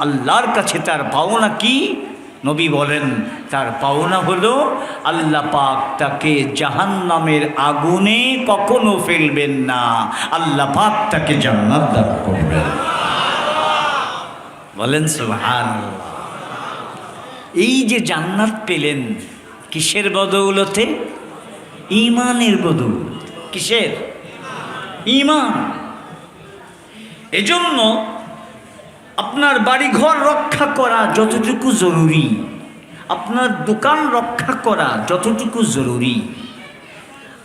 আল্লাহর কাছে তার পাওনা কি? নবী বলেন, তার পাওনা হলো আল্লাহ পাক তাকে জাহান্নামের আগুনে কখনো ফেলবেন না। আল্লাহ পাক তাকে জান্নাত দান করবেন। বলেন সুবহান এই যে জান্নাত পেলেন, কিসের বদৌলতে? ইমানের বদৌলত। কিসের? ইমান এজন্য আপনার বাড়িঘর রক্ষা করা যতটুকু জরুরি, আপনার দোকান রক্ষা করা যতটুকু জরুরি,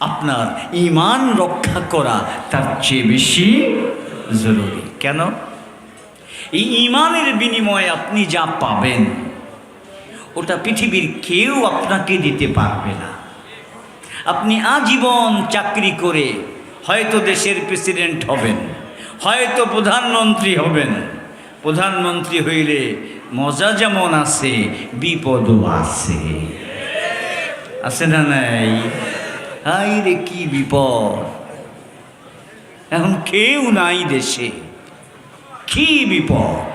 আপনার ইমান রক্ষা করা তার চেয়ে বেশি জরুরি। কেন? এই ইমানের বিনিময়ে আপনি যা পাবেন, ওটা পৃথিবীর কেউ আপনাকে দিতে পারবে না। আপনি আজীবন চাকরি করে হয়তো দেশের প্রেসিডেন্ট হবেন, হয়তো প্রধানমন্ত্রী হবেন প্রধানমন্ত্রী হইলে মজা যেমন আছে, বিপদও আছে। আছে না নাই? হাই রে কি বিপদ। এখন কেউ নাই দেশে। কি বিপদ?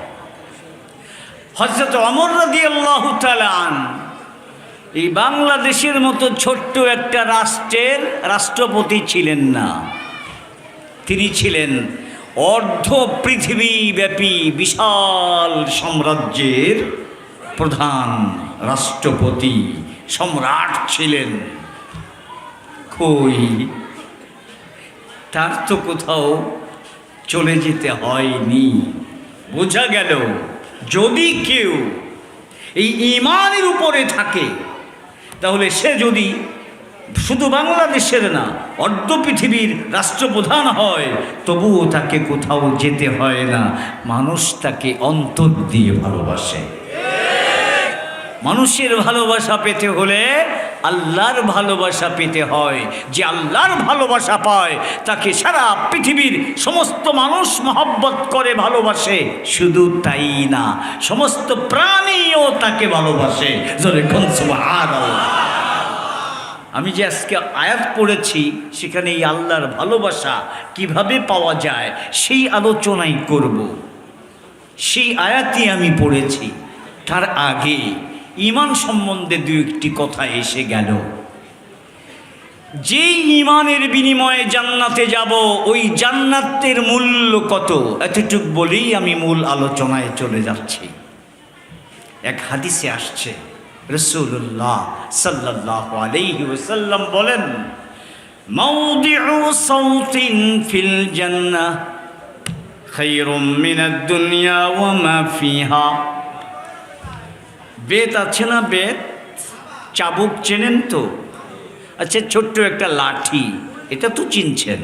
হজরত অমর রাদি আল্লাহ এই বাংলাদেশের মতো ছোট্ট একটা রাষ্ট্রের রাষ্ট্রপতি ছিলেন না। তিনি ছিলেন অর্ধ পৃথিবীব্যাপী বিশাল সাম্রাজ্যের প্রধান রাষ্ট্রপতি সম্রাট ছিলেন। কই? তার তো কোথাও চলে যেতে হয়নি। বোঝা গেল, যদি কেউ এই ইমানের উপরে থাকে, তাহলে সে যদি শুধু বাংলাদেশের না, অর্ধ পৃথিবীর রাষ্ট্রপ্রধান হয়, তবুও তাকে কোথাও যেতে হয় না। মানুষ তাকে অন্তর দিয়ে ভালোবাসে। মানুষের ভালোবাসা পেতে হলে আল্লাহর ভালোবাসা পেতে হয়। যে আল্লাহর ভালোবাসা পায়, তাকে সারা পৃথিবীর সমস্ত মানুষ মহব্বত করে ভালোবাসে। শুধু তাই না, সমস্ত প্রাণীও তাকে ভালোবাসে। জোরে কোন সুবহানাল্লাহ। আমি যে আজকে আয়াত পড়েছি, সেখানে এই আল্লাহর ভালোবাসা কীভাবে পাওয়া যায়, সেই আলোচনাই করব। সেই আয়াতই আমি পড়েছি। তার আগে ইমান সম্বন্ধে দু একটি কথা এসে গেল। যে ইমানের বিনিময়ে জান্নাতে যাব, ওই জান্নাতের মূল্য কত? এতটুক বলেই আমি মূল আলোচনায় চলে যাচ্ছি। এক হাদিসে আসছে রসুল্লাহ সাল্লাহ আলাইহি ওসাল্লাম বলেন, মাউদিউ সাউতিন ফিল জান্নাহ, খায়রুম মিনাদ দুনিয়া ওয়া মা ফিহা। বেত আছে না বেত? চাবুক চেনেন তো? আচ্ছা ছোট্ট একটা লাঠি, এটা তো চিনছেন।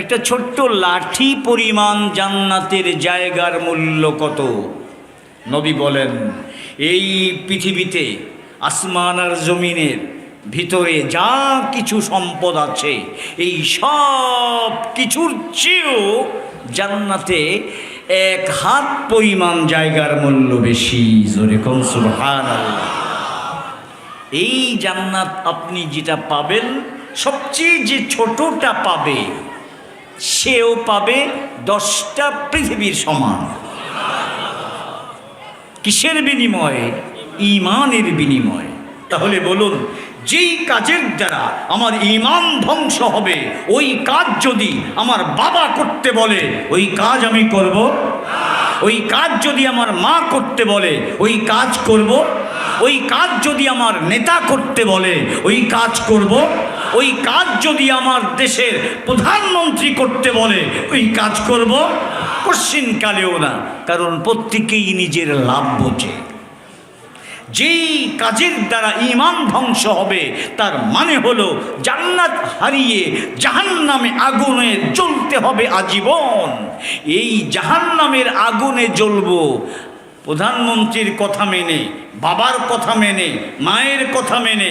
একটা ছোট্ট লাঠি পরিমাণ জান্নাতের জায়গার মূল্য কত? নবী বলেন এই পৃথিবীতে, আসমান আর জমিনের ভিতরে যা কিছু সম্পদ আছে, এই সব কিছুর চেয়েও জান্নাতে এক হাত পরিমাণ জায়গার মূল্য বেশি। জোরে সুবহানাল্লাহ। এই জান্নাত আপনি যেটা পাবেন, সবচেয়ে যে ছোটটা পাবে, সেও পাবে দশটা পৃথিবীর সমান। কিসের বিনিময়ে? ইমানের বিনিময়ে। তাহলে বলুন, যেই কাজের দ্বারা আমার ইমান ধ্বংস হবে, ওই কাজ যদি আমার বাবা করতে বলে, ওই কাজ আমি করব? ওই কাজ যদি আমার মা করতে বলে, ওই কাজ করব? ওই কাজ যদি আমার নেতা করতে বলে, ওই কাজ করব? ওই কাজ যদি আমার দেশের প্রধানমন্ত্রী করতে বলে, ওই কাজ করব? কালেও না, কারণ প্রত্যেকেই নিজের লাভ বোঝে। যেই কাজের দ্বারা ইমান ধ্বংস হবে, তার মানে হলো জান্নাত হারিয়ে জাহান্নামে আগুনে জ্বলতে হবে আজীবন। এই জাহান্নামের আগুনে জ্বলবো, প্রধানমন্ত্রীর কথা মেনে, বাবার কথা মেনে, মায়ের কথা মেনে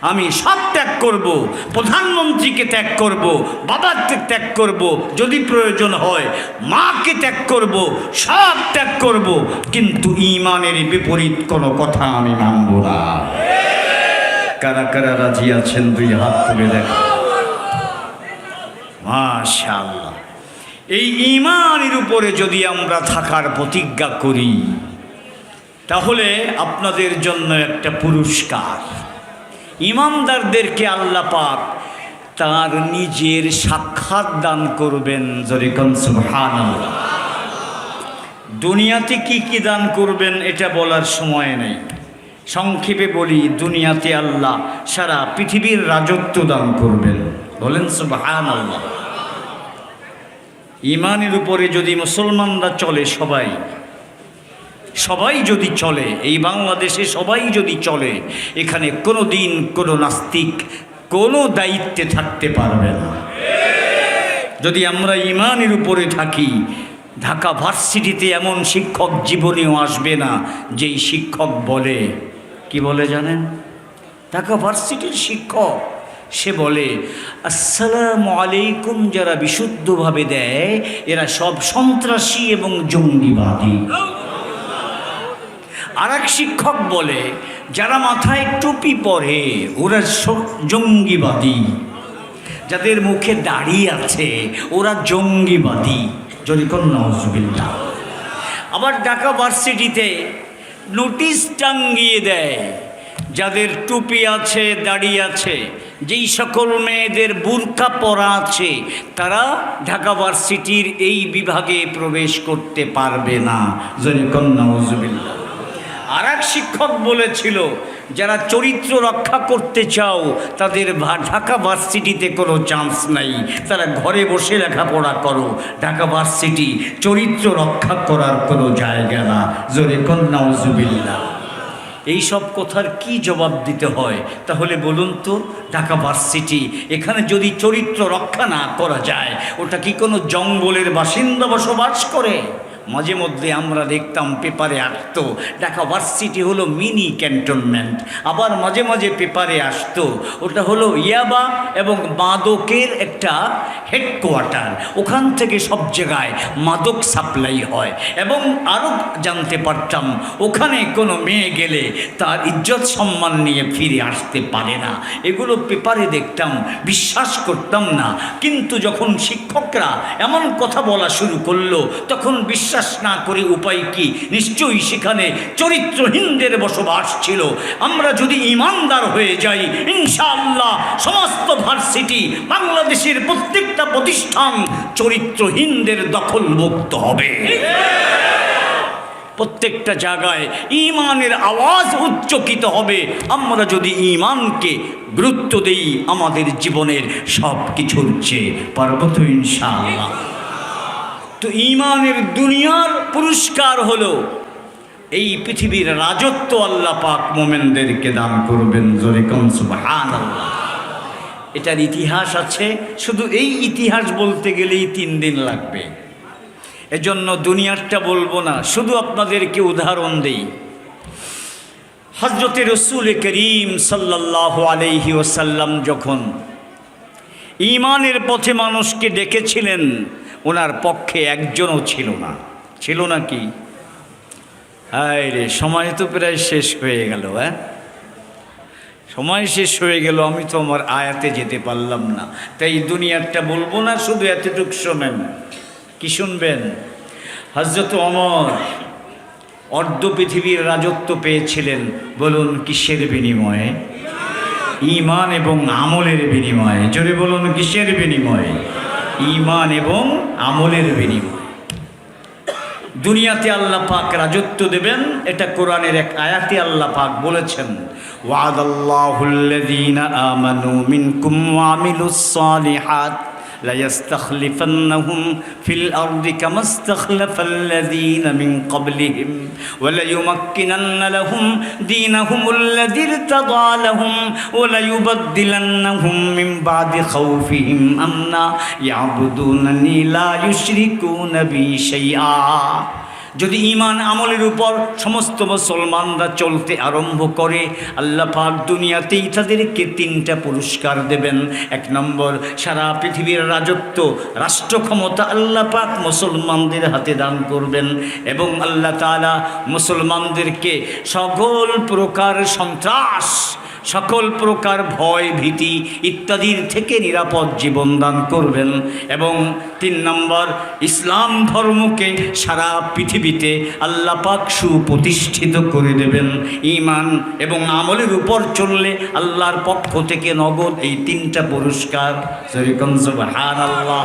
আমি সব ত্যাগ করব, প্রধানমন্ত্রীকে ত্যাগ করব, বাবাকে ত্যাগ করব, যদি প্রয়োজন হয় মাকে ত্যাগ করব, সব ত্যাগ করব, কিন্তু ইমানের বিপরীত কোনো কথা আমি মানব না। কারা কারা রাজি আছেন, দুই হাত তুলে দেখ। মাশাআল্লাহ। এই ইমানের উপরে যদি আমরা থাকার প্রতিজ্ঞা করি, তাহলে আপনাদের জন্য একটা পুরস্কার। ইমানদারদেরকে আল্লাহ পাক তার নিজের সাক্ষাৎ দান করবেন দুনিয়াতে কি কি দান করবেন এটা বলার সময় নেই। সংক্ষেপে বলি, দুনিয়াতে আল্লাহ সারা পৃথিবীর রাজত্ব দান করবেন। বলেন সুবহান আল্লাহ ইমানের উপরে যদি মুসলমানরা চলে সবাই সবাই যদি চলে, এই বাংলাদেশে সবাই যদি চলে, এখানে কোনো দিন কোনো নাস্তিক কোনো দায়িত্বে থাকতে পারবে না। যদি আমরা ইমানের উপরে থাকি, ঢাকা ভার্সিটিতে এমন শিক্ষক জীবনেও আসবে না, যেই শিক্ষক বলে। কি বলে জানেন? ঢাকা ভার্সিটির শিক্ষক, সে বলে, আসসালাম আলাইকুম যারা বিশুদ্ধভাবে দেয়, এরা সব সন্ত্রাসী এবং জঙ্গিবাদী। আর শিক্ষক বলে, যারা মাথায় টুপি পরে, ওরা জঙ্গিবাদী। যাদের মুখে দাড়ি আছে, ওরা জঙ্গিবাদী। যদি কোন নজবিল্লা আবার ঢাকা ভার্সিটিতে নোটিশ টাঙ্গিয়ে দেয়, যাদের টুপি আছে, দাড়ি আছে, যেই সকল মেয়েদের বুরকা পরা আছে, তারা ঢাকা ভার্সিটির এই বিভাগে প্রবেশ করতে পারবে না। যদি কোন নজবিল্লা আর শিক্ষক বলেছিল, যারা চরিত্র রক্ষা করতে চাও, তাদের ঢাকা ভার্সিটিতে কোনো চান্স নাই। তারা ঘরে বসে লেখাপড়া করো। ঢাকা ভার্সিটি চরিত্র রক্ষা করার কোনো জায়গা না। জোরে কন্যাউজুবিল্লা এই সব কথার কি জবাব দিতে হয়? তাহলে বলুন তো, ঢাকা ভার্সিটি, এখানে যদি চরিত্র রক্ষা না করা যায়, ওটা কি কোনো জঙ্গলের বাসিন্দা বসবাস করে? মাঝে মধ্যে আমরা দেখতাম পেপারে আসতো, ঢাকা ভার্সিটি হলো মিনি ক্যান্টনমেন্ট, আবার মাঝে মাঝে পেপারে আসতো, ওটা হলো ইয়াবা এবং মাদকের একটা হেডকোয়ার্টার, ওখান থেকে সব জায়গায় মাদক সাপ্লাই হয়, এবং আরও জানতে পারতাম, ওখানে কোনো মেয়ে গেলে তার ইজ্জত সম্মান নিয়ে ফিরে আসতে পারে না, এগুলো পেপারে দেখতাম, বিশ্বাস করতাম না, কিন্তু যখন শিক্ষকরা এমন কথা বলা শুরু করল, তখন বিশ্বাস না করে উপায় কি? নিশ্চয়ই সেখানে চরিত্রহীনদের বসবাস ছিল। আমরা যদি ইমানদার হয়ে যাই, ইনশাআল্লাহ সমস্ত ভার্সিটি, বাংলাদেশের প্রত্যেকটা প্রতিষ্ঠান চরিত্রহীনদের দখলমুক্ত হবে। প্রত্যেকটা জায়গায় ইমানের আওয়াজ উচ্চকিত হবে। আমরা যদি ইমানকে গুরুত্ব দেই, আমাদের জীবনের সব কিছুর চেয়ে পার্বত ইনশাআল্লাহ। তো ইমানের দুনিয়ার পুরস্কার হলো এই পৃথিবীর রাজত্ব আল্লাহ পাক মোমেনদেরকে দান করবেন জরিকম এটার ইতিহাস আছে, শুধু এই ইতিহাস বলতে গেলেই তিন দিন লাগবে। এজন্য দুনিয়ারটা বলব না, শুধু আপনাদেরকে উদাহরণ দেই। হজরতে রসুল করিম সাল্লাহ আলহি ওসাল্লাম যখন ইমানের পথে মানুষকে ডেকেছিলেন ওনার পক্ষে একজনও ছিল না। ছিল না কি? হায় রে, সময় তো প্রায় শেষ হয়ে গেল হ্যাঁ? সময় শেষ হয়ে গেল, আমি তো আমার আয়াতে যেতে পারলাম না। তাই দুনিয়ারটা বলব না, শুধু এতটুক শোনেন। কি শুনবেন? হজরত অমর অর্ধ পৃথিবীর রাজত্ব পেয়েছিলেন, বলুন কিসের বিনিময়ে? ইমান এবং আমলের বিনিময়ে। জোরে বলুন কিসের বিনিময়ে? ইমান এবং আমলের বিনিময়। দুনিয়াতে আল্লাহ পাক রাজত্ব দেবেন, এটা কোরআনের এক আয়াতে আল্লাহ পাক বলেছেন, ওয়াদাল্লাহুল্লাযীনা আমানু মিনকুম ওয়া আমিলুস সালিহাত। ليستخلفنهم في الأرض كما استخلف الذين من قبلهم وليمكنن لهم دينهم الذي ارتضى لهم وليبدلنهم من بعد خوفهم أمنا. يعبدونني لا يشركون بي شيئا. যদি ইমান আমলের উপর সমস্ত মুসলমানরা চলতে আরম্ভ করে, আল্লাহ পাক দুনিয়াতেই তাদেরকে তিনটা পুরস্কার দেবেন। এক নম্বর, সারা পৃথিবীর রাজত্ব রাষ্ট্র ক্ষমতা আল্লাহ পাক মুসলমানদের হাতে দান করবেন এবং আল্লাহ তাআলা মুসলমানদেরকে সকল প্রকার সন্ত্রাস সকল প্রকার ভয়, ভীতি ইত্যাদির থেকে নিরাপদ জীবন দান করবেন এবং তিন নম্বর, ইসলাম ধর্মকে সারা পৃথিবীতে আল্লাহ পাক সুপ্রতিষ্ঠিত করে দেবেন। ইমান এবং আমলের উপর চললে আল্লাহর পক্ষ থেকে নগদ এই তিনটা পুরস্কার। হান আল্লাহ